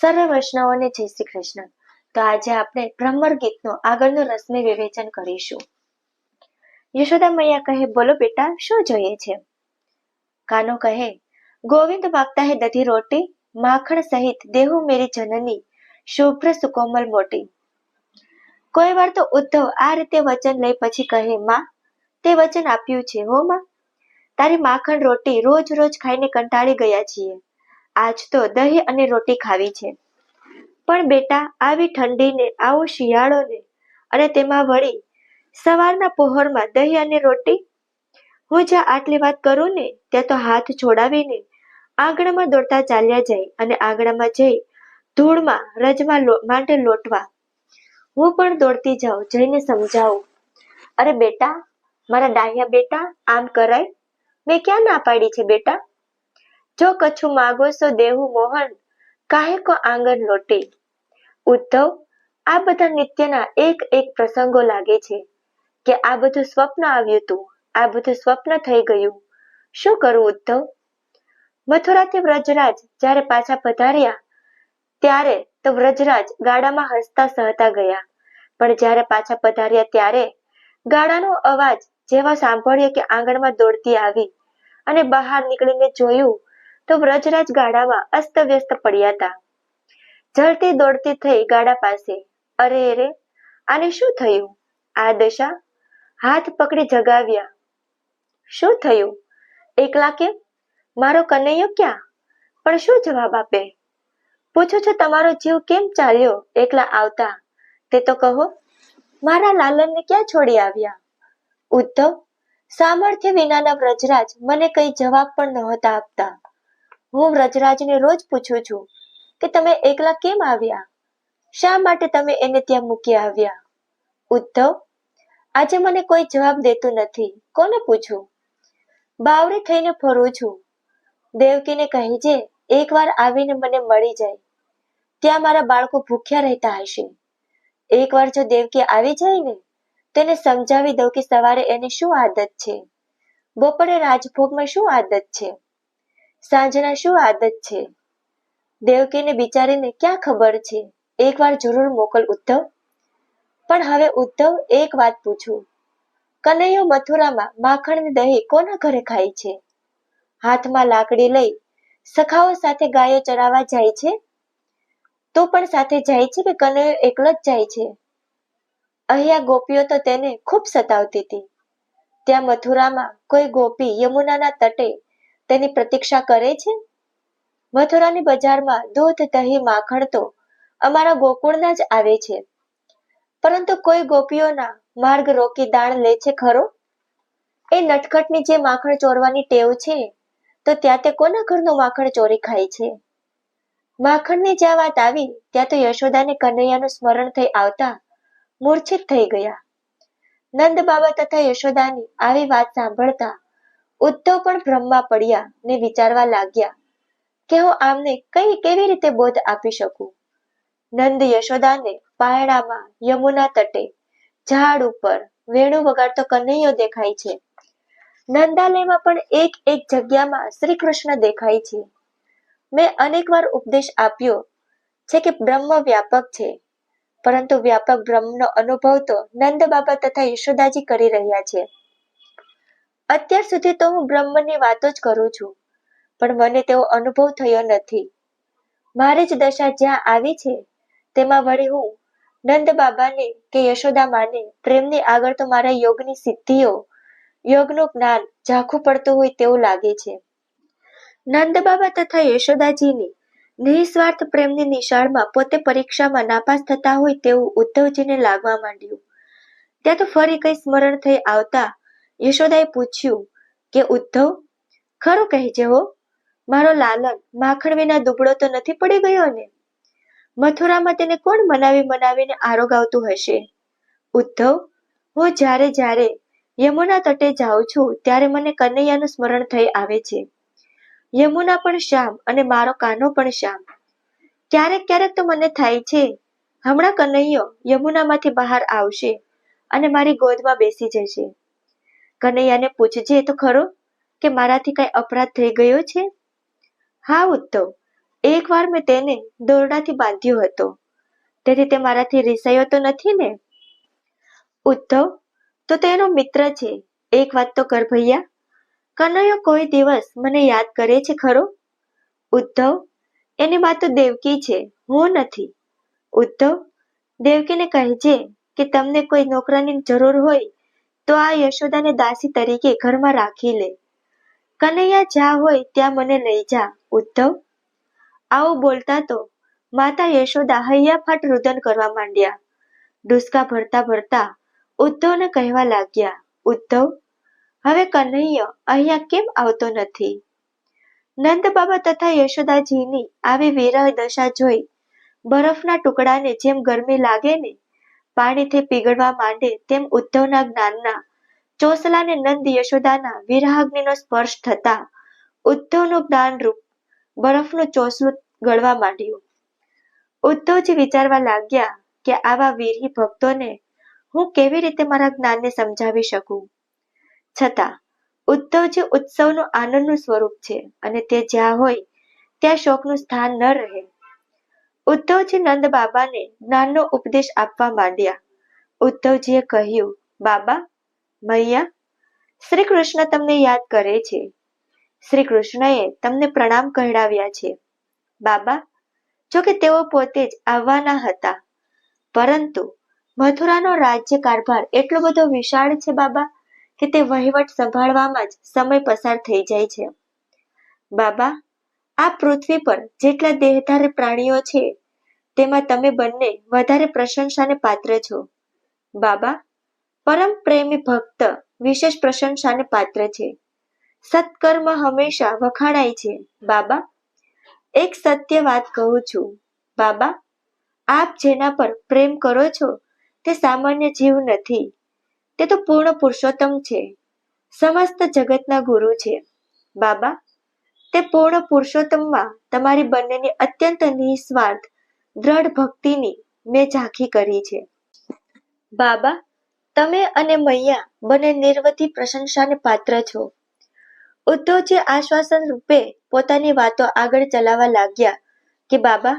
સર્વ વૈષ્ણવોને જય શ્રી કૃષ્ણ. તો આજે આપણે ભ્રમર ગીતનો આગળનું રસને વિવેચન કરીશું. યશોદા મૈયા કહે, બોલો બેટા, શું જોઈએ છે? કાનો કહે, ગોવિંદ માગતા હે દધી રોટી, માખણ સહિત દેહુ મેરી જનની શુભ્ર સુકોમલ મોટી. કોઈ વાર તો ઉદ્ધવ આ રીતે વચન લઈ પછી કહે, માં, તે વચન આપ્યું છે, હો માં. તારી માખણ રોટી રોજ રોજ ખાઈને કંટાળી ગયા છીએ. આજ તો દહીં અને રોટી ખાવી છે. પણ બેટા, આવી ઠંડીને, આવો શિયાળોને, અને તેમાં વળી સવારના પહોરમાં દહીં અને રોટી? હું જ્યાં આટલી વાત કરું ને, ત્યાં તો હાથ છોડાવીને આંગણામાં દોડતા ચાલ્યા જાય અને આંગણામાં જઈ ધૂળમાં, રજમાં માટે લોટવા. હું પણ દોડતી જાઉં, જઈને સમજાવું. અરે બેટા, મારા ડાહ્યા બેટા, આમ કરાય? મેં ક્યાં ના પાડી છે બેટા? જો કછું માગો સો દેવું મોહન, કાહે કો આંગન લોટે? ઉદ્ધવ, આ બધા નિત્યના એક એક પ્રસંગો લાગે છે કે આ બધું સ્વપ્ન આવ્યું તું, આ બધું સ્વપ્ન થઈ ગયું. શું કરું ઉદ્ધવ? મથુરાથી વ્રજરાજ જ્યારે પાછા પધાર્યા, ત્યારે તો વ્રજરાજ ગાડામાં હસતા સહતા ગયા. પણ જ્યારે પાછા પધાર્યા ત્યારે ગાડાનો અવાજ જેવા સાંભળ્યો કે આંગણમાં દોડતી આવી અને બહાર નીકળીને જોયું તો વ્રજરાજ ગાડામાં અસ્તવ્યસ્ત પડ્યા હતા. જળતી દોડતી થઈ ગાડા પાસે, અરે અરે, આને શું થયું? આ દશા? હાથ પકડી જગાવ્યા. શું થયું? એકલા કેમ? મારો કનૈયો ક્યાં? પણ શું જવાબ આપે? પૂછું છું તમારો જીવ કેમ ચાલ્યો એકલા આવતા? તે તો કહો, મારા લાલનને ક્યાં છોડી આવ્યા? ઉદ્ધવ, સામર્થ્ય વિનાના વ્રજરાજ મને કઈ જવાબ પણ નહોતા આપતા. હું વ્રજરાજને રોજ પૂછું છું કે તમે એકલા કેમ આવ્યા? શા માટે તમે એને ત્યાં મૂકી આવ્યા? ઉદ્ધવ, આજે મને કોઈ જવાબ દેતું નથી. કોને પૂછું? બાવરી થઈને ફરું છું. દેવકીને કહેજે એકવાર આવીને મને મળી જાય. ત્યાં મારા બાળકો ભૂખ્યા રહેતા હશે. એકવાર જો દેવકી આવી જાય ને, તેને સમજાવી દઉં કે સવારે એની શું આદત છે? બપોરે રાજભોગમાં શું આદત છે? સાંજના શું આદત છે? દેવકીને બિચારીને ક્યાં ખબર છે? એકવાર જરૂર મોકલ ઉદ્ધવ. પણ હવે ઉદ્ધવ એક વાત પૂછું. કનૈયો મથુરામાં માખણ દહીં કોના ઘરે ખાય છે? હાથમાં લાકડી લઈ સખાઓ સાથે ગાયો ચરાવવા જાય છે? તો પણ સાથે જાય છે કે કનૈયો એકલો જ જાય છે? અહીંયા ગોપીઓ તો તેને ખૂબ સતાવતી હતી. ત્યાં મથુરામાં કોઈ ગોપી યમુનાના તટે તેની પ્રતીક્ષા કરે છે? મથુરાની બજારમાં દૂધ, દહીં, માખણ તો અમારા ગોકુળના જ આવે છે. પરંતુ કોઈ ગોપીઓના માર્ગ રોકી દાણ લે છે ખરો? એ નટખટની જે માખણ ચોરવાની ટેવ છે, તો ત્યાં તે કોના ઘરનું માખણ ચોરી ખાય છે? માખણની જ્યાં વાત આવી, ત્યાં તો યશોદાને કનૈયાનું સ્મરણ થઈ આવતા મૂર્છિત થઈ ગયા. નંદ બાબા તથા યશોદાની આવી વાત સાંભળતા ઉદ્ધવ પણ ભ્રમમાં પડ્યા ને વિચારવા લાગ્યા કે હું આમને કઈ કેવી રીતે બોધ આપી શકું? નંદ યશોદાને પાયણામાં યમુના તટે ઝાડ ઉપર વેણુ વગાડતો કનૈયો દેખાય છે. નંદાલયમાં પણ એક એક જગ્યામાં શ્રી કૃષ્ણ દેખાય છે. મેં અનેકવાર ઉપદેશ આપ્યો છે કે બ્રહ્મ વ્યાપક છે, પરંતુ વ્યાપક બ્રહ્મનો અનુભવ તો નંદ બાબા તથા યશોદાજી કરી રહ્યા છે. અત્યાર સુધી તો હું બ્રહ્મની વાતો જ કરું છું, પણ મને તેવો અનુભવ થયો નથી. મારી જ દશા જ્યાં આવી છે, તેમાં વળી હું નંદ બાબાને કે યશોદા માને પ્રેમની આગળ તો મારા યોગની સિદ્ધિઓ, યોગનું જ્ઞાન ઝાંખું પડતું હોય તેવું લાગે છે. નંદ બાબા તથા યશોદાજીની નિસ્વાર્થ પ્રેમની નિશાળમાં પોતે પરીક્ષામાં નાપાસ થતા હોય તેવું ઉદ્ધવજીને લાગવા માંડ્યું. ત્યાં તો ફરી કઈ સ્મરણ થઈ આવતા યશોદાએ પૂછ્યું કે, ઉદ્ધવ, ખરું કહેજે હો, મારો લાલન માખણ વિના દુબળો તો નથી પડી ગયો ને? મથુરામાં તેને કોણ મનાવી મનાવીને આરોગાવતું હશે? ઉદ્ધવ, હું જ્યારે જ્યારે યમુના તટે જાઉં છું ત્યારે મને કનૈયાનું સ્મરણ થઈ આવે છે. યમુના પણ શ્યામ અને મારો કાનો પણ શ્યામ. ક્યારેક ક્યારેક તો મને થાય છે, હમણાં કનૈયો યમુનામાંથી બહાર આવશે અને મારી ગોદમાં બેસી જશે. કનૈયાને પૂછજે તો ખરો કે મારાથી કઈ અપરાધ થઈ ગયો છે? હા, ઉદ્ધવ. એકવાર મેં તેને દોરડાથી બાંધ્યો હતો. તેથી તે મારાથી રિસાયો તો નથી ને? ઉદ્ધવ, તો તેનો મિત્ર છે. એક વાત તો કર ભૈયા. કનૈયો કોઈ દિવસ મને યાદ કરે છે ખરો? ઉદ્ધવ, એની વાત તો દેવકી છે. હું નથી. ઉદ્ધવ, દેવકીને કહેજે કે તમને કોઈ નોકરાની જરૂર હોય તો આ યશોદાને દાસી તરીકે ઘરમાં રાખી લે. કનૈયા જ્યાં હોય ત્યાં મને લઈ જા, ઉદ્ધવ. આવું બોલતા તો માતા યશોદા હૈયાફાટ રુદન કરવા માંડ્યા. ડુસકા ભરતા ભરતા ઉદ્ધવને કહેવા લાગ્યા, ઉદ્ધવ, હવે કનૈયો અહીંયા કેમ આવતો નથી? નંદ બાબા તથા યશોદાજીની આવી વિરહ દશા જોઈ બરફના ટુકડાને જેમ ગરમી લાગે ને પાણીથી પીગળવા માંડે તેમ ઉદ્ધવના જ્ઞાનના, ચોસલાને નંદ યશોદાના વિરહાગ્નિનો સ્પર્શ થતા ઉદ્ધવનું જ્ઞાનરૂપ બરફનું ચોસલું ગળવા માંડ્યું. ઉદ્ધવજી વિચારવા લાગ્યા કે આવા વીરહી ભક્તોને હું કેવી રીતે મારા જ્ઞાનને સમજાવી શકું? છતાં, ઉદ્ધવજી ઉત્સવનું આનંદનું સ્વરૂપ છે અને તે જ્યાં હોય, ત્યાં શોકનું સ્થાન ન રહે. ઉદ્ધવજી નંદ બાબાને જ્ઞાનનો ઉપદેશ આપવા માંડ્યા. ઉદ્ધવજીએ કહ્યું, બાબા, મૈયા શ્રી કૃષ્ણ તમને યાદ કરે છે. શ્રી કૃષ્ણએ તમને પ્રણામ કહેડાવ્યા છે. બાબા જો કે તેઓ પોતે જ આવવાના હતા. પરંતુ મથુરાનો રાજ્ય કારભાર એટલો બધો વિશાળ છે બાબા, કે તે વહીવટ સંભાળવામાં જ સમય પસાર થઈ જાય છે. બાબા આ પૃથ્વી પર જેટલા દેહધારી પ્રાણીઓ છે, તેમાં તમે બંને વધારે પ્રશંસાને પાત્ર છો. બાબા, પરમ પ્રેમી ભક્ત વિશેષ પ્રશંસાને પાત્ર છે. સત્કર્મ હંમેશા વખાણાય છે. બાબા, એક સત્ય વાત કહું છું. બાબા, આપ જેના પર પ્રેમ કરો છો, તે સામાન્ય જીવ નથી. તે તો પૂર્ણ પુરુષોત્તમ છે. સમસ્ત જગતના ગુરુ છે. બાબા તે પૂર્ણ પુરુષોત્તમમાં તમારી બંનેની અત્યંત નિસ્વાર્થ, દ્રઢ ભક્તિની મેં ઝાંખી કરી છે. બાબા, તમે અને મૈયા બંને નિર્વતી પ્રશંસાને પાત્ર છો. ઉદ્ધવજી આશ્વાસન રૂપે પોતાની વાતો આગળ ચલાવવા લાગ્યા કે, બાબા,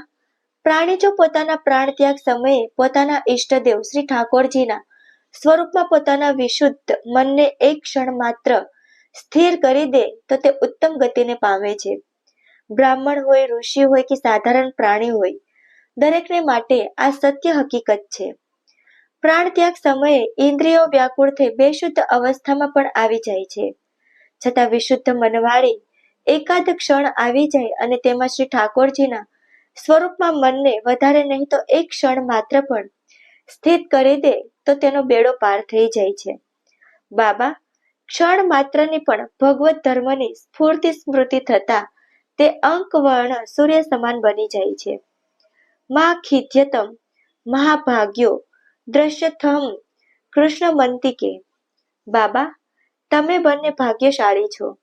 પ્રાણી જો પોતાના પ્રાણ ત્યાગ સમયે પોતાના ઈષ્ટદેવ શ્રી ઠાકોરજીના સ્વરૂપમાં પોતાના વિશુદ્ધ મનને એક ક્ષણ માત્ર સ્થિર કરી દે તો તે ઉત્તમ ગતિને પામે છે. બ્રાહ્મણ હોય, ઋષિ હોય કે સાધારણ પ્રાણી હોય, દરેકને માટે આ સત્ય હકીકત છે. પ્રાણ ત્યાગ સમયે ઇન્દ્રિયો વ્યાકુળ થઈ બેશુદ્ધ અવસ્થામાં પણ આવી જાય છે. છતાં વિશુદ્ધ મનવાળી એકાદ ક્ષણ આવી જાય અને તેમાં શ્રી ઠાકોરજીના સ્વરૂપમાં મનને વધારે નહીં તો એક ક્ષણ માત્ર પણ સ્થિત કરી દે તો તેનો બેડો પાર થઈ જાય છે. બાબા ક્ષણ માત્રની પણ ભગવત ધર્મની સ્ફૂર્તિ સ્મૃતિ થતા તે અંક વર્ણ સૂર્ય સમાન બની જાય છે. મા ખિદ્યતમ, મહાભાગ્યો, દ્રશ્યથમ કૃષ્ણ મંતિકે બાબા, તમે બંને ભાગ્યશાળી છો.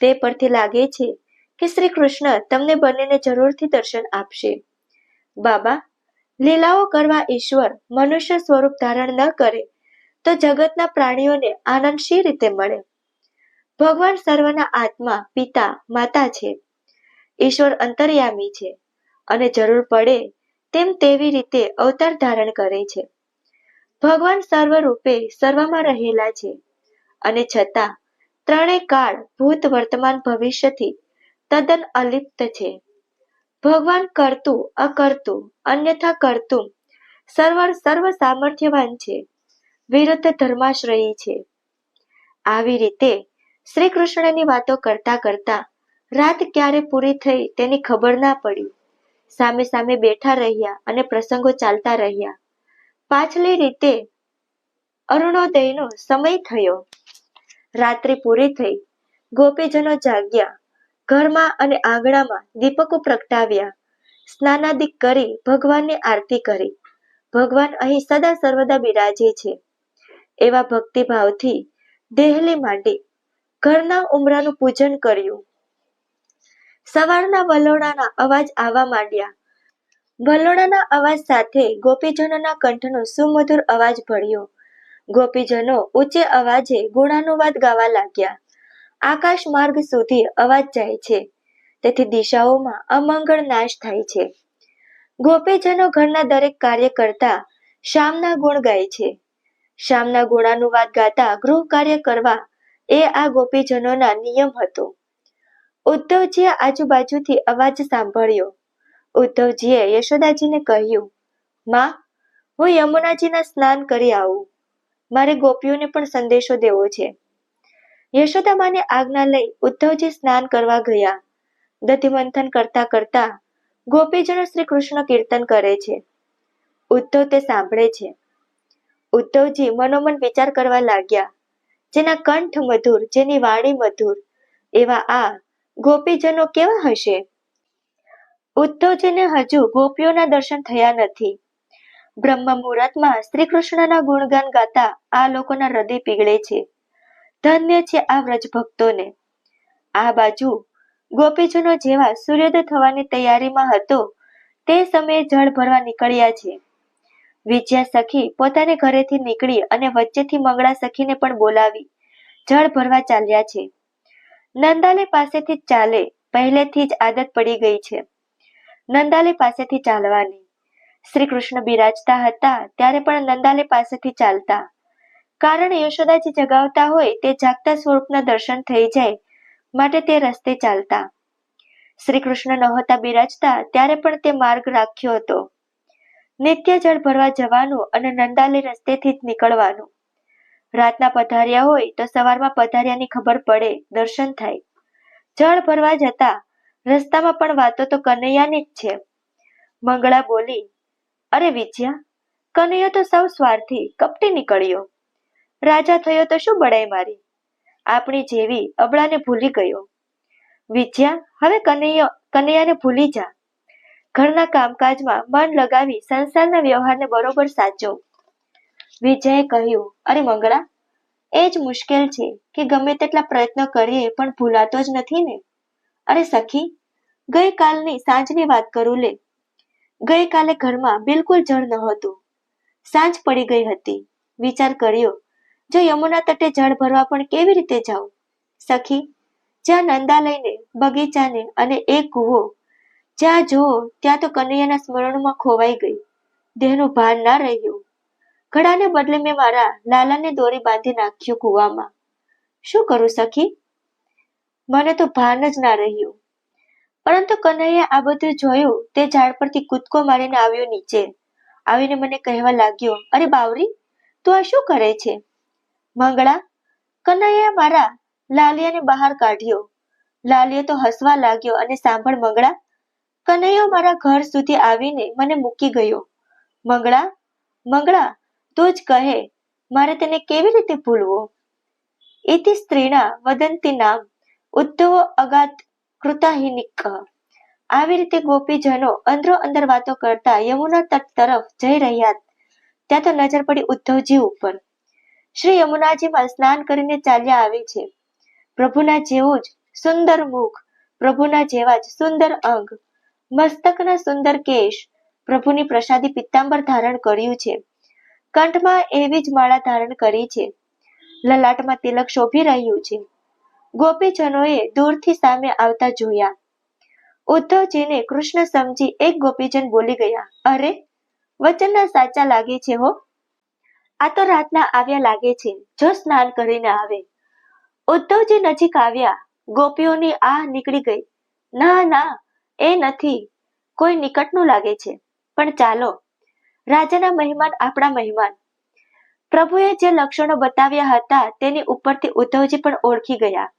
તે પરથી લાગે છે કે શ્રી કૃષ્ણ તમને બંનેને જરૂરથી દર્શન આપશે. બાબા, લીલાઓ કરવા ઈશ્વર મનુષ્ય સ્વરૂપ ધારણ ન કરે તો જગતના પ્રાણીઓને આનંદ શી રીતે મળે? ભગવાન સર્વના આત્મા, પિતા, માતા છે. ઈશ્વર અંતર્યામી છે અને જરૂર પડે તેમ તેવી રીતે અવતાર ધારણ કરે છે. ભગવાન સર્વ રૂપે સર્વમાં રહેલા છે અને છતાં ત્રણેય કાળ ભૂત વર્તમાન ભવિષ્યથી તદ્દન અલિપ્ત છે. ભગવાન કરતું, અકર્તું, અન્યથા કરતું સર્વ સર્વ સામર્થ્યવાન છે. વિરુદ્ધ ધર્માશ્રયી છે. આવી રીતે શ્રી કૃષ્ણની વાતો કરતા કરતા રાત ક્યારે પૂરી થઈ તેની ખબર ના પડી. સામે સામે બેઠા રહ્યા અને પ્રસંગો ચાલતા રહ્યા. પાછલી રીતે અરુણોદયનો સમય થયો. રાત્રિ પૂરી થઈ. ગોપીજનો જાગ્યા. ઘરમાં અને આંગણામાં દીપકો પ્રગટાવ્યા. સ્નાનાદિક કરી ભગવાનની આરતી કરી. ભગવાન અહીં સદા સર્વદા બિરાજે છે. એવા ભક્તિભાવથી દેહલી માંડી ઘરના ઉમરાનું પૂજન કર્યું. સવારના વલોડાના અવાજ આવવા માંડ્યા. વલોડાના અવાજ સાથે ગોપીજનોના કંઠનો સુમધુર અવાજ ભળ્યો. ગોપીજનો ઊંચે અવાજે ગુણાનુવાદ ગાવા લાગ્યા. આકાશ માર્ગ સુધી અવાજ જાય છે. તેથી દિશાઓમાં અમંગળ નાશ થાય છે. ગોપીજનો ઘરના દરેક કાર્ય કરતા શામના ગુણ ગાય છે. શ્યામના ગુણાનુવાદ ગાતા ગૃહ કાર્ય કરવા એ આ ગોપીજનોના નિયમ હતો. ઉદ્ધવજીએ આજુબાજુથી અવાજ સાંભળ્યો. ઉદ્ધવજીએ યશોદાજીને કહ્યું, માં, હું યમુનાજીના સ્નાન કરી આવું. મારે ગોપીઓને પણ સંદેશો દેવો છે. યશોદા માને આજ્ઞા લઈ ઉદ્ધવજી સ્નાન કરવા ગયા. દધિમંથન કરતા કરતા ગોપીજનો શ્રી કૃષ્ણ કીર્તન કરે છે. ઉદ્ધવ તે સાંભળે છે. ઉદ્ધવજી મનોમન વિચાર કરવા લાગ્યા. જેના કંઠ મધુર, જેની વાણી મધુર, એવા આ ગોપીજનો કેવા હશે? ઉદ્ધવજીને હજુ ગોપીઓના દર્શન થયા નથી. બ્રહ્મ મુહૂર્તમાં શ્રી કૃષ્ણના ગુણગાન ગાતા આ લોકોના હૃદય પીગળે છે. ધન્ય છે આ વ્રજ ભક્તોને આ બાજુ ગોપીજનો જેવા સૂર્યોદય થવાની તૈયારીમાં હતો, તે સમયે જળ ભરવા નીકળ્યા છે. વિજયા સખી પોતાને ઘરેથી નીકળી અને વચ્ચેથી મંગળા સખીને પણ બોલાવી. જળ ભરવા ચાલ્યા છે. નંદાલે પાસેથી ચાલે, પહેલેથી જ આદત પડી ગઈ છે. નંદાલે પાસેથી ચાલવાની. શ્રી કૃષ્ણ બિરાજતા હતા, ત્યારે પણ નંદાલે પાસેથી ચાલતા. કારણ યશોદાજી જગાવતા હોય, તે જાગતા સ્વરૂપના દર્શન થઈ જાય, માટે તે રસ્તે ચાલતા. શ્રી કૃષ્ણ નહોતા બિરાજતા, ત્યારે પણ તે માર્ગ રાખ્યો હતો. નિત્ય જળ ભરવા જવાનું અને નંદાલી રસ્તેથી જ નીકળવાનું. રાતના પધાર્યા હોય તો સવારમાં પધાર્યાની ખબર પડે, દર્શન થાય. જળ ભરવા જતા રસ્તામાં પણ વાતો તો કનૈયાની જ છે. મંગળા બોલી, અરે વિજયા, કનૈયો તો સૌ સ્વાર્થી કપટી નીકળ્યો. રાજા થયો તો શું બળાઈ મારી? આપણી જેવી અબળાને ભૂલી ગયો. વિજયા, હવે કનૈયો, કનૈયાને ભૂલી જા. ઘરના કામકાજમાં મન લગાવી સંસારના વ્યવહારને બરોબર સાચો વિજયે કહ્યું, અરે મંગળા, એ જ મુશ્કેલ છે કે ગમે તેટલા પ્રયત્નો કરીએ પણ ભૂલાતો જ નથી ને? અરે સખી, ગઈકાલની સાંજની વાત કરું લે. ગઈકાલે ઘરમાં બિલકુલ જળ નહોતું. સાંજ પડી ગઈ હતી. વિચાર કર્યો, જો યમુના તટે જળ ભરવા પણ કેવી રીતે જાઉં? સખી, જ્યાં નંદા લઈને બગીચાને અને એક કૂવો જ્યાં જો ત્યાં તો કનૈયાના સ્મરણમાં ખોવાઈ ગઈ. દેહનું ભાન ના રહ્યું. ઘડાને બદલે મેં મારા લાલાને દોરી બાંધી નાખ્યું કૂવામાં. શું કરું સખી? મને તો ભાન જ ના રહ્યું. પરંતુ કનૈયા આ બધું જોયું, તે ઝાડ પરથી કૂદકો મારીને આવ્યો નીચે. આવીને મને કહેવા લાગ્યો, અરે બાવરી, તું આ શું કરે છે? મંગળા કનૈયા મારા લાલિયાને બહાર કાઢ્યો. લાલિયા તો હસવા લાગ્યો અને સાંભળ મંગળા કનૈયો મારા ઘર સુધી આવીને મને મૂકી ગયો. મંગળા મંગળા, તું જ કહે, મારે તેને કેવી રીતે ભૂલવો? ઇતિ સ્ત્રીના વદંતી નામ ઉદ્ધવ અગાત કૃતાહિનિક આવી રીતે ગોપીજનો અંદરો અંદર વાતો કરતા યમુના તટ તરફ જઈ રહ્યા ત્યાં તો નજર પડી ઉદ્ધવજી ઉપર. શ્રી યમુનાજીમાં સ્નાન કરીને ચાલ્યા આવે છે. પ્રભુના જેવું જ સુંદર મુખ, પ્રભુના જેવા જ સુંદર અંગ મસ્તકના સુંદર કેશ પ્રભુની પ્રસાદી પિત્તાંબર ધારણ કર્યું છે. કંઠમાં એવી જ માળા ધારણ કરી છે. લલાટમાં તિલક શોભી રહ્યું છે. ગોપીજનોએ દૂરથી સામે આવતા જોયા. ઉદ્ધવજીને કૃષ્ણ સમજી એક ગોપીજન બોલી ગયા, અરે, વચનના સાચા લાગે છે હો? આ તો રાતના આવ્યા લાગે છે. જો સ્નાન કરીને આવે. ઉદ્ધવજી નજીક આવ્યા. ગોપીઓની આ નીકળી ગઈ. ના ના એ નથી. કોઈ નિકટનું લાગે છે. પણ ચાલો, રાજાના મહેમાન આપણા મહેમાન. પ્રભુએ જે લક્ષણો બતાવ્યા હતા તેની ઉપરથી ઉદ્ધવજી પણ ઓળખી ગયા.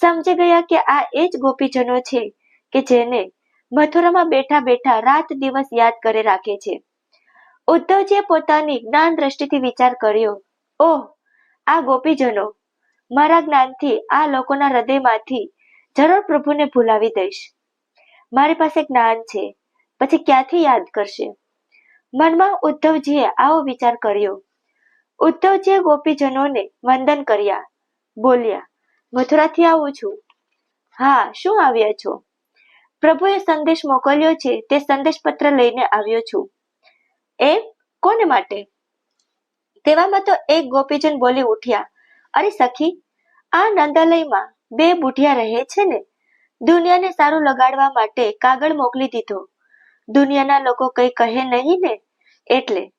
સમજી ગયા કે આ એ જ ગોપીજનો છે કે જેને મથુરામાં બેઠા બેઠા રાત દિવસ યાદ કરે રાખે છે. ઉદ્ધવજીએ પોતાની જ્ઞાન દ્રષ્ટિથી વિચાર કર્યો, ઓહ, આ ગોપીજનો. મારા જ્ઞાનથી આ લોકોના હૃદયમાંથી જરૂર પ્રભુને ભૂલાવી દઈશ. મારી પાસે જ્ઞાન છે. પછી ક્યાંથી યાદ કરશે? મનમાં ઉદ્ધવજીએ આવો વિચાર કર્યો. ઉદ્ધવજીએ ગોપીજનોને વંદન કર્યા. બોલ્યા, મથુરાથી આવું છું. હા, શું આવ્યા છો? પ્રભુએ સંદેશ મોકલ્યો છે, તે સંદેશ પત્ર લઈને આવ્યો છું. એ કોને માટે? તેવામાં તો એક ગોપીજન બોલી ઉઠ્યા. અરે સખી, આ નંદાલયમાં બે બુઢિયા રહે છે ને? દુનિયાને સારું લગાડવા માટે કાગળ મોકલી દીધો. દુનિયાના લોકો કઈ કહે નહીં ને? એટલે,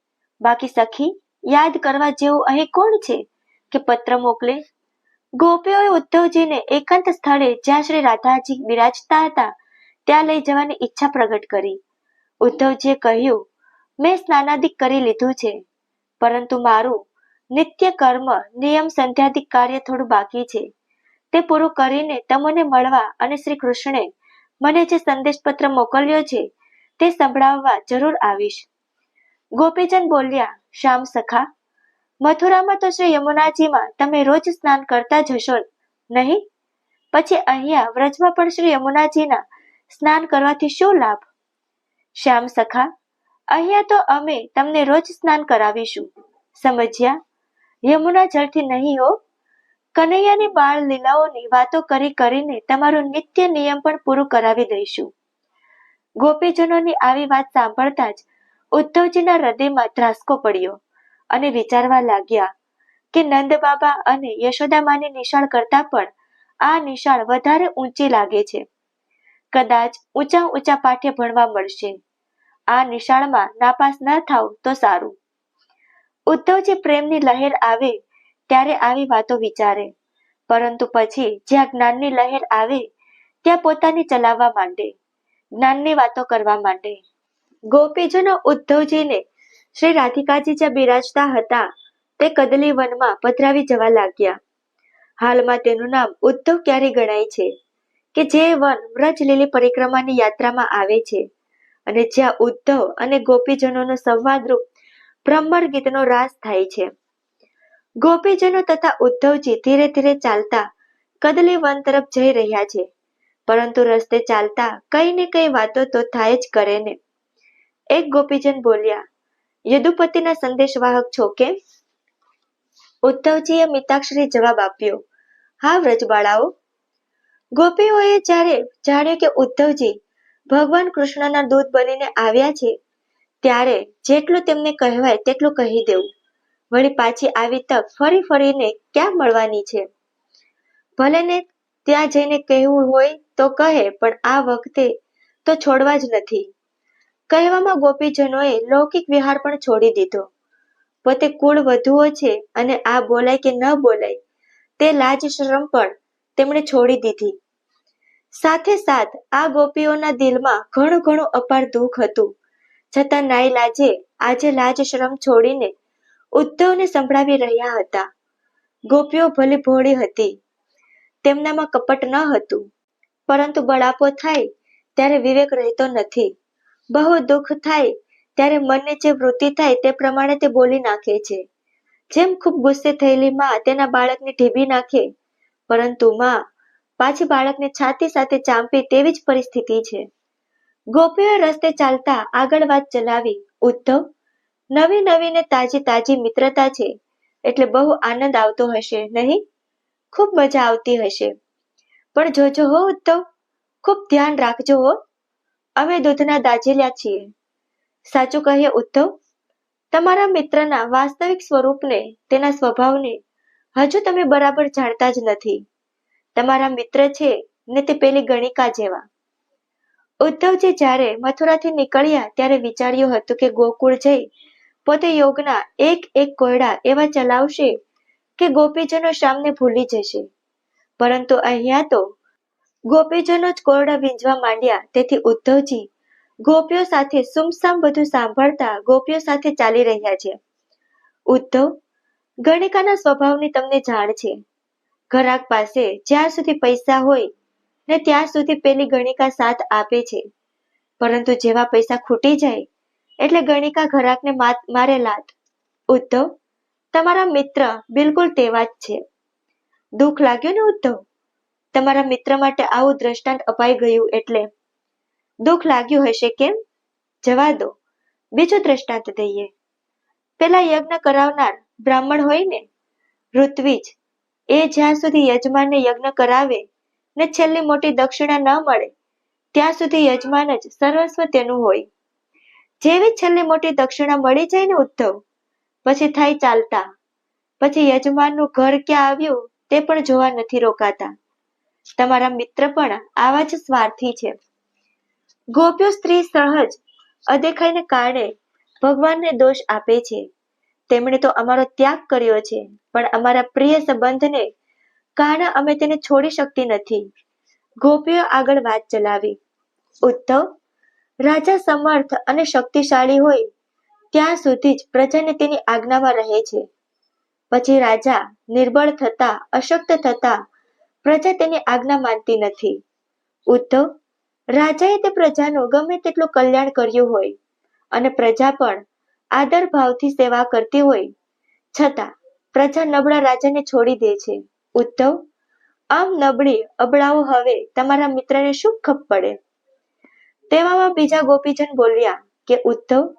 બાકી સખી, યાદ કરવા જેવું અહીં કોણ છે કે પત્ર મોકલે? ગોપીઓએ ઉદ્ધવજીને એકાંત સ્થળે જ્યાં શ્રી રાધાજી બિરાજતા હતા, ત્યાં લઈ જવાની ઈચ્છા પ્રગટ કરી. ઉદ્ધવજીએ કહ્યું, મેં સ્નાનાદિક કરી લીધું છે, પરંતુ મારું નિત્ય કર્મ નિયમ સંધ્યાદિક કાર્ય થોડું બાકી છે. તે પૂરું કરીને તમને મળવા અને શ્રી કૃષ્ણે મને જે સંદેશ પત્ર મોકલ્યો છે, તે સંભળાવવા જરૂર આવીશ. ગોપીચંદ બોલ્યા, શ્યામ સખા, મથુરામાં તો શ્રી યમુનાજીમાં તમે રોજ સ્નાન કરતા જશો નહીં? પછી અહીંયા વ્રજમાં પણ શ્રી યમુનાજીના સ્નાન કરવાથી શું લાભ? શ્યામ સખા, અહીંયા તો અમે તમને રોજ સ્નાન કરાવીશું. સમજ્યા? યમુના જળથી નહીં હો કનૈયાની બાળ લીલાઓની વાતો કરી કરીને તમારું નિત્ય નિયમ પણ પૂરું કરાવી દઈશું. ગોપીજનોની આવી વાત સાંભળતા જ ઉદ્ધવજીના હૃદયમાં ત્રાસકો પડ્યો અને વિચારવા લાગ્યા કે નંદ બાબા અને યશોદામાની નિશાળ કરતા પણ આ નિશાળ વધારે ઊંચી લાગે છે. કદાચ ઊંચા ઊંચા પાઠ્ય ભણવા મળશે. આ નિશાળમાં નાપાસ ન થાવ તો સારું. ઉદ્ધવજી પ્રેમની લહેર આવે ત્યારે આવી વાતો વિચારે. પરંતુ પછી જ્યાં જ્ઞાનની લહેર આવે, ત્યાં પોતાની ચલાવવા માંડે, જ્ઞાનની વાતો કરવા માંડે. ગોપીજનો ઉદ્ધવજીને શ્રી રાધિકાજી જ્યાં બિરાજતા હતા, તે કદલી વનમાં પધરાવી જવા લાગ્યા. હાલમાં તેનું નામ ઉદ્ધવ ક્યારે ગણાય છે, કે જે વન વ્રજ લીલી પરિક્રમાની યાત્રામાં આવે છે. અને જ્યાં ઉદ્ધવ અને ગોપીજનોનો સંવાદરૂપ ભ્રમર ગીતનો રાસ થાય છે. ગોપીજનો તથા ઉદ્ધવજી ધીરે ધીરે ચાલતા કદલી વન તરફ જઈ રહ્યા છે. પરંતુ રસ્તે ચાલતા કઈ ને કઈ વાતો તો થાય જ કરે ને. એક ગોપીજન બોલ્યા, યદુપતિના સંદેશવાહક છો કે? ઉદ્ધવજીએ મિતાક્ષરી જવાબ આપ્યો, હા વ્રજબાળાઓ. ગોપીઓએ જ્યારે જાણ્યું કે ઉદ્ધવજી ભગવાન કૃષ્ણના દૂત બનીને આવ્યા છે, ત્યારે જેટલું તેમને કહેવાય તેટલું કહી દેવું. વળી પાછી આવી તક ફરી ફરીને ક્યાં મળવાની છે? ભલે ત્યાં જઈને કહેવું હોય તો કહે, પણ આ વખતે તો છોડવા જ નથી. કહેવામાં ગોપીજનોએ લૌકિક વિહાર પણ છોડી દીધો. પોતે કુળ વધુઓ છે અને આ બોલાય કે ન બોલાય, તે લાજ શરમ પણ તેમણે છોડી દીધી. સાથે સાથ આ ગોપીઓના દિલમાં ઘણું ઘણું અપાર દુઃખ હતું. છતાં નાઈ લાજે આજે લાજ શરમ છોડીને ઉદ્ધવને સંભળાવી રહ્યા હતા. ગોપીઓ ભલે ભોળી હતી, તેમનામાં કપટ ન હતું, પરંતુ બળાપો થાય ત્યારે વિવેક રહેતો નથી. બહુ દુઃખ થાય ત્યારે મનને જે વૃત્તિ થાય તે પ્રમાણે તે બોલી નાખે છે. જેમ ખૂબ ગુસ્સે થયેલી માં તેના બાળકને ઢીબી નાખે, પરંતુ માં પાછી બાળકને છાતી સાથે ચાંપી તેવી જ પરિસ્થિતિ છે. ગોપીઓ રસ્તે ચાલતા આગળ વાત ચલાવી, ઉદ્ધવ નવી નવી ને તાજી તાજી મિત્રતા છે. એટલે બહુ આનંદ આવતો હશે, નહીં? ખૂબ મજા આવતી હશે. પણ જોજો હો, ઉદ્ધવ, ખૂબ ધ્યાન રાખજો હો. અમે દૂધના દાજેલ્યા છીએ. સાચું કહીએ ઉદ્ધવ, તમારા મિત્રના વાસ્તવિક સ્વરૂપને, તેના સ્વભાવને હજુ તમે બરાબર જાણતા જ નથી. તમારા મિત્ર છે ને તે પેલી ગણિકા જેવા. ઉદ્ધવજી જ્યારે મથુરાથી નીકળ્યા ત્યારે વિચાર્યું હતું કે ગોકુળ જઈ પોતે યોગના એક એક કોયડા એવા ચલાવશે કે ગોપીજનો શામને ભૂલી જશે. પરંતુ અહીંયા તો ગોપીજનો જ કોરડા વીંજવા માંડ્યા. તેથી ઉદ્ધવજી ગોપીઓ સાથે સુમસામ બધું સાંભળતા ગોપીઓ સાથે ચાલી રહ્યા છે. ઉદ્ધવ ગણિકાના સ્વભાવની તમને જાણ છે. ઘરાક પાસે જ્યાં સુધી પૈસા હોય ને ત્યાં સુધી પેલી ગણિકા સાથ આપે છે. પરંતુ જેવા પૈસા ખૂટી જાય એટલે ગણિકા ઘરાકને મારે લાત ઉદ્ધવ, તમારા મિત્ર બિલકુલ તેવા જ છે. દુઃખ લાગ્યું ને ઉદ્ધવ? તમારા મિત્ર માટે આવું દ્રષ્ટાંત અપાઈ ગયું એટલે. દુઃખ લાગ્યું હશે કેમ? જવા દો. બીજું દ્રષ્ટાંત દઈએ. પેલા યજ્ઞ કરાવનાર બ્રાહ્મણ હોય ને? ઋત્વિજ, એ જ્યાં સુધી યજમાનને યજ્ઞ કરાવે ને છેલ્લી મોટી દક્ષિણા ન મળે, ત્યાં સુધી યજમાન જ સર્વસ્વ તેનું હોય. જેવી છેલ્લી મોટી દક્ષિણા મળી જાય ને ઉદ્ધવ? પછી થાય ચાલતા. પછી યજમાનનું ઘર ક્યાં આવ્યું તે પણ જોવા નથી રોકાતા. તમારા મિત્ર પણ આવા જ સ્વાર્થી છે. ગોપ્યો સ્ત્રી સહજ અદેખાઈને કારણે ભગવાનને દોષ આપે છે. તેમણે તો અમારો ત્યાગ કર્યો છે, પણ અમારા પ્રિય સંબંધને કારણે અમે તેને છોડી શકતી નથી. ગોપીઓ આગળ વાત ચલાવી. ઉદ્ધવ રાજા સમર્થ અને શક્તિશાળી હોય, ત્યાં સુધી જ પ્રજાને તેની આજ્ઞામાં રહે છે. પછી રાજા નિર્બળ થતા, અશક્ત થતા, પ્રજા તેની આજ્ઞા માનતી નથી. ઉદ્ધવ, રાજાએ તે પ્રજાનું ગમે તેટલું કલ્યાણ કર્યું હોય અને પ્રજા પણ આદર ભાવથી સેવા કરતી હોય, છતાં પ્રજા નબળા રાજાને છોડી દે છે. ઉદ્ધવ, આમ નબળી અબળાઓ હવે તમારા મિત્રને શું ખપ પડે? તેવામાં બીજા ગોપીજન બોલ્યા કે, ઉદ્ધવ,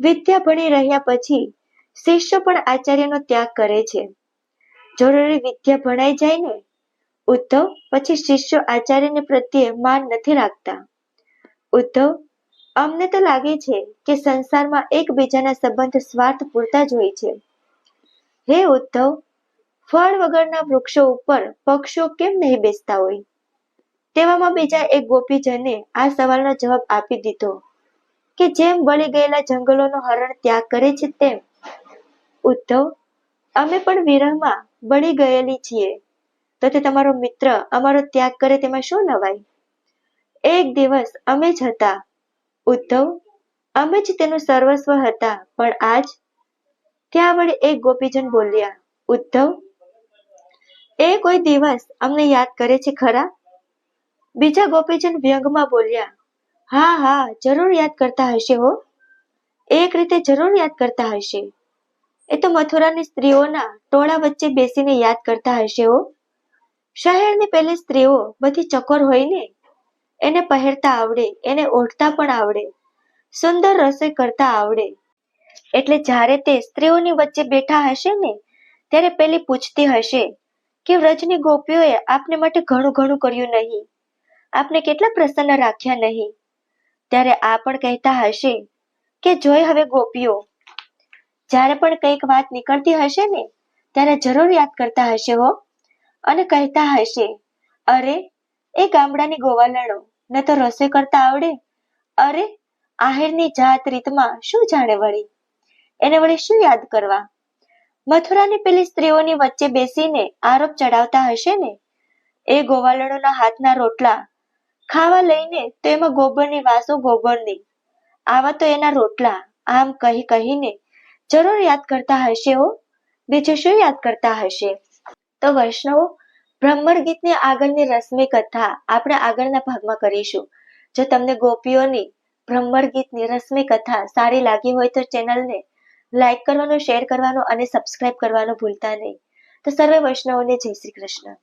વિદ્યા ભણી રહ્યા પછી શિષ્ય પણ આચાર્યનો ત્યાગ કરે છે. જરૂરી વિદ્યા ભણાઈ જાય ને? ઉદ્ધવ, પછી શિષ્યો આચાર્યને પ્રત્યે માન નથી રાખતા. ઉદ્ધવ, અમને તો લાગે છે કે સંસારમાં એકબીજાના સંબંધ સ્વાર્થ પૂરતા જ હોય છે. હે ઉદ્ધવ, ફળ વગરના વૃક્ષો ઉપર પક્ષીઓ કેમ નહીં બેસતા હોય? તેવામાં બીજા એક ગોપીજને આ સવાલનો જવાબ આપી દીધો કે જેમ બળી ગયેલા જંગલોનો હરણ ત્યાગ કરે છે તેમ. ઉદ્ધવ, અમે પણ વિરહમાં બળી ગયેલી છીએ. તો તે તમારો મિત્ર અમારો ત્યાગ કરે તેમાં શું નવાય એક દિવસ અમે જ હતા. ઉદ્ધવ, અમે જ તેનું સર્વસ્વ હતા, પણ આજ ત્યાં વળી એક ગોપીજન બોલ્યા? ઉદ્ધવ, એ કોઈ દિવસ અમને યાદ કરે છે ખરા? બીજા ગોપીજન વ્યંગમાં બોલ્યા, હા હા, જરૂર યાદ કરતા હશે હો. એક રીતે જરૂર યાદ કરતા હશે. એ તો મથુરાની સ્ત્રીઓના ટોળા વચ્ચે બેસીને યાદ કરતા હશે હો. શહેરની પહેલી સ્ત્રીઓ બધી ચકોર હોય ને, એને પહેરતા આવડે, એને ઓઢતા પણ આવડે, સુંદર રસોઈ કરતા આવડે. એટલે જ્યારે તે સ્ત્રીઓની વચ્ચે બેઠા હશે ને, ત્યારે પેલી પૂછતી હશે કે વ્રજની ગોપીઓએ આપને માટે ઘણું ઘણું કર્યું નહીં. આપને કેટલા પ્રસન્ન રાખ્યા નહીં? ત્યારે આ પણ કહેતા હશે કે જોય હવે ગોપીઓ, જ્યારે પણ કંઈક વાત નીકળતી હશે ને, ત્યારે જરૂર યાદ કરતા હશે હો. અને કહેતા હશે, અરે, એ ગામડાની ગોવાલણો, ને તો રસોઈ કરતા આવડે? અરે, આહિરની જાત રીતમાં શું જાણે વળી? એને વળી શું યાદ કરવા? મથુરાની પેલી સ્ત્રીઓની વચ્ચે બેસીને આરોપ ચડાવતા હશે ને, એ ગોવાલણોના હાથના રોટલા ખાવા લઈને તો એમાં ગોબરની વાસો ગોબરની. આવા તો એના રોટલા, આમ કહી કહીને જરૂર યાદ કરતા હશે હો. બીજું શું યાદ કરતા હશે? તો વૈષ્ણવો બ્રહ્મર ગીતની આગળની રસમી કથા આપણે આગળના ભાગમાં કરીશું. જો તમને ગોપીઓની બ્રહ્મર ગીતની રસમી કથા સારી લાગી હોય તો ચેનલને લાઈક કરવાનું, શેર કરવાનું અને સબસ્ક્રાઇબ કરવાનું ભૂલતા નહીં. તો સર્વે વૈષ્ણવોને જય શ્રી કૃષ્ણ.